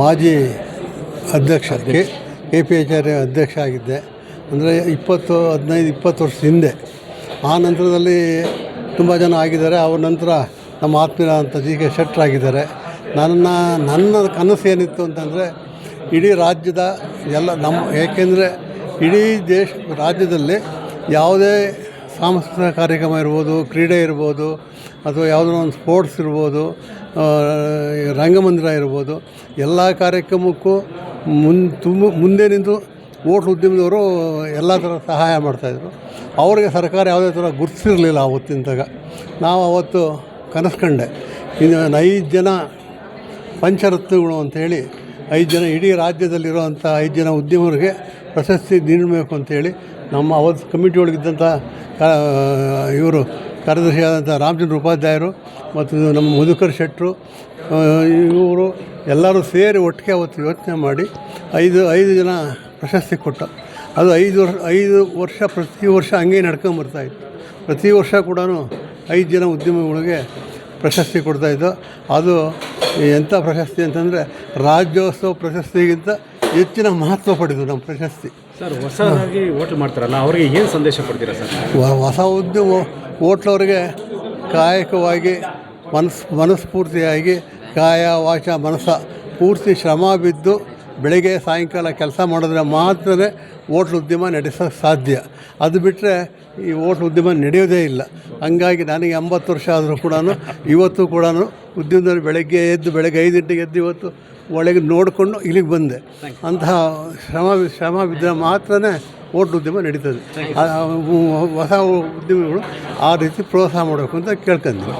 ಮಾಜಿ ಅಧ್ಯಕ್ಷ K P H R ಅಧ್ಯಕ್ಷ ಆಗಿದ್ದೆ. ಅಂದರೆ ಇಪ್ಪತ್ತು, ಹದಿನೈದು, ಇಪ್ಪತ್ತು ವರ್ಷ ಹಿಂದೆ. ಆ ನಂತರದಲ್ಲಿ ತುಂಬ ಜನ ಆಗಿದ್ದಾರೆ. ಅವ್ರ ನಂತರ ನಮ್ಮ ಆತ್ಮೀಯ ಅಂತ ಜಿ ಕೆ ಶೆಟ್ಟರಾಗಿದ್ದಾರೆ ನನ್ನ ನನ್ನ ಕನಸು ಏನಿತ್ತು ಅಂತಂದರೆ ಇಡೀ ರಾಜ್ಯದ ಎಲ್ಲ ನಮ್ಮ, ಏಕೆಂದರೆ ಇಡೀ ದೇಶ, ರಾಜ್ಯದಲ್ಲಿ ಯಾವುದೇ ಸಾಂಸ್ಕೃತಿಕ ಕಾರ್ಯಕ್ರಮ ಇರ್ಬೋದು, ಕ್ರೀಡೆ ಇರ್ಬೋದು ಅಥವಾ ಯಾವುದೋ ಒಂದು ಸ್ಪೋರ್ಟ್ಸ್ ಇರ್ಬೋದು ರಂಗಮಂದಿರ ಇರ್ಬೋದು, ಎಲ್ಲ ಕಾರ್ಯಕ್ರಮಕ್ಕೂ ಮುನ್, ತುಂಬ ಮುಂದೆ ನಿಂತು ಓಟ್ ಉದ್ಯಮದವರು ಎಲ್ಲ ಥರ ಸಹಾಯ ಮಾಡ್ತಾಯಿದ್ರು ಅವರಿಗೆ ಸರ್ಕಾರ ಯಾವುದೇ ಥರ ಗುರುತಿಸಿರಲಿಲ್ಲ ಆವತ್ತಿನ ನಾವು ಅವತ್ತು ಕನಸು ಕಂಡೆ ಇನ್ನು ಐದು ಜನ ಪಂಚರತ್ನಗಳು ಅಂಥೇಳಿ ಐದು ಜನ ಇಡೀ ರಾಜ್ಯದಲ್ಲಿರುವಂಥ ಐದು ಜನ ಉದ್ಯಮರಿಗೆ ಪ್ರಶಸ್ತಿ ನೀಡಬೇಕು ಅಂತೇಳಿ ನಮ್ಮ ಅವತ್ತು ಕಮಿಟಿ ಒಳಗಿದ್ದಂಥ ಇವರು ಕಾರ್ಯದರ್ಶಿಯಾದಂಥ ರಾಮಚಂದ್ರ ಉಪಾಧ್ಯಾಯರು ಮತ್ತು ನಮ್ಮ ಮಧುಕರ್ ಶೆಟ್ಟರು ಇವರು ಎಲ್ಲರೂ ಸೇರಿ ಒಟ್ಟಿಗೆ ಅವತ್ತು ಯೋಚನೆ ಮಾಡಿ ಐದು ಐದು ಜನ ಪ್ರಶಸ್ತಿ ಕೊಟ್ಟ. ಅದು ಐದು ವರ್ಷ ಐದು ವರ್ಷ ಪ್ರತಿ ವರ್ಷ ಹಂಗೆ ನಡ್ಕೊಂಬರ್ತಾಯಿತ್ತು ಪ್ರತಿ ವರ್ಷ ಕೂಡ ಐದು ಜನ ಉದ್ಯಮಿಗಳಿಗೆ ಪ್ರಶಸ್ತಿ ಕೊಡ್ತಾಯಿದ್ದು ಅದು ಎಂಥ ಪ್ರಶಸ್ತಿ ಅಂತಂದರೆ ರಾಜ್ಯೋತ್ಸವ ಪ್ರಶಸ್ತಿಗಿಂತ ಹೆಚ್ಚಿನ ಮಹತ್ವ ಪಡೆದು ನಮ್ಮ ಪ್ರಶಸ್ತಿ. ಸರ್ ಹೊಸದಾಗಿ ಹೋಟ್ಲ್ ಮಾಡ್ತಾರಲ್ಲ ಅವರಿಗೆ ಏನು ಸಂದೇಶ ಕೊಡ್ತೀರಾ ಸರ್? ವ- ಹೊಸ ಉದ್ಯಮ ಹೋಟ್ಲವ್ರಿಗೆ ಕಾಯಕವಾಗಿ ಮನಸ್ ಮನಸ್ಫೂರ್ತಿಯಾಗಿ ಕಾಯ ವಾಚ ಮನಸ್ಸ ಪೂರ್ತಿ ಶ್ರಮ ಬಿದ್ದು ಬೆಳಗ್ಗೆ ಸಾಯಂಕಾಲ ಕೆಲಸ ಮಾಡಿದ್ರೆ ಮಾತ್ರ ಹೋಟ್ಲ್ ಉದ್ಯಮ ನಡೆಸೋಕ್ಕೆ ಸಾಧ್ಯ. ಅದು ಬಿಟ್ಟರೆ ಈ ಹೋಟ್ಲ್ ಉದ್ಯಮ ನಡೆಯೋದೇ ಇಲ್ಲ. ಹಂಗಾಗಿ ನನಗೆ ಎಂಬತ್ತು ವರ್ಷ ಆದರೂ ಕೂಡ ಇವತ್ತು ಕೂಡ ಉದ್ಯಮದಲ್ಲಿ ಬೆಳಗ್ಗೆ ಎದ್ದು ಬೆಳಗ್ಗೆ ಐದು ಗಂಟೆಗೆ ಎದ್ದು ಇವತ್ತು ಒಳಗೆ ನೋಡಿಕೊಂಡು ಇಲ್ಲಿಗೆ ಬಂದೆ. ಅಂತಹ ಶ್ರಮ ಶ್ರಮ ಬಿದ್ದರೆ ಮಾತ್ರನೇ ಹೋಟ್ಲ್ ಉದ್ಯಮ ನಡೀತದೆ. ಹೊಸ ಉದ್ಯಮಿಗಳು ಆ ರೀತಿ ಪ್ರೋತ್ಸಾಹ ಮಾಡಬೇಕು ಅಂತ ಕೇಳ್ಕೊಂತೀನಿ